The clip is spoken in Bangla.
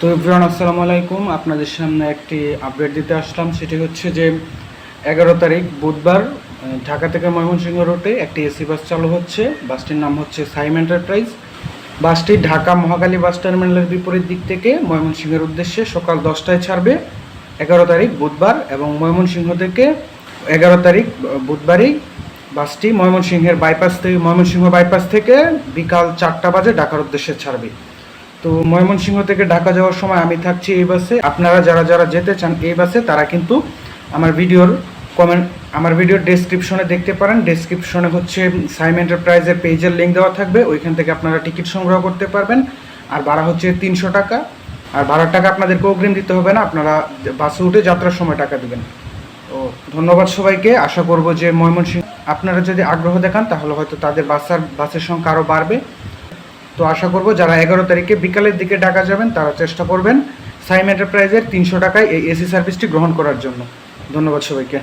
তো ইব্রান আসসালামু আলাইকুম। আপনাদের সামনে একটি আপডেট দিতে আসলাম। সেটি হচ্ছে যে এগারো তারিখ বুধবার ঢাকা থেকে ময়মনসিংহ রোডে একটি এসি বাস চালু হচ্ছে। বাসটির নাম হচ্ছে সাইম এন্টারপ্রাইজ। বাসটি ঢাকা মহাকালী বাস টার্মিনালের বিপরীত দিক থেকে ময়মনসিংহের উদ্দেশ্যে সকাল দশটায় ছাড়বে। এগারো তারিখ বুধবার এবং ময়মনসিংহ থেকে এগারো তারিখ বুধবারই বাসটি ময়মনসিংহের বাইপাস থেকে ময়মনসিংহ বাইপাস থেকে বিকাল চারটা বাজে ঢাকার উদ্দেশ্যে ছাড়বে। তো ময়মনসিংহ থেকে ঢাকা যাওয়ার সময় আমি থাকছি এই বাসে। আপনারা যারা যারা যেতে চান এই বাসে, তারা কিন্তু আমার ভিডিওর কমেন্ট আমার ভিডিওর ডেসক্রিপশনে দেখতে পারেন। ডেসক্রিপশনে হচ্ছে সাইম এন্টারপ্রাইজের পেজের লিঙ্ক দেওয়া থাকবে। ওইখান থেকে আপনারা টিকিট সংগ্রহ করতে পারবেন। আর ভাড়া হচ্ছে তিনশো টাকা। আর ভাড়ার টাকা আপনাদেরকে অগ্রিম দিতে হবে না। আপনারা বাসে উঠে যাত্রার সময় টাকা দেবেন। তো ধন্যবাদ সবাইকে। আশা করব যে ময়মনসিংহ আপনারা যদি আগ্রহ দেখান, তাহলে হয়তো তাদের বাসার বাসের সংখ্যা আরও বাড়বে। তো আশা করব যারা এগারো তারিখে বিকালের দিকে ঢাকা যাবেন, তারা চেষ্টা করবেন সাইম এন্টারপ্রাইজের তিনশো টাকায় এই এসি সার্ভিসটি গ্রহণ করার জন্য। ধন্যবাদ সবাইকে।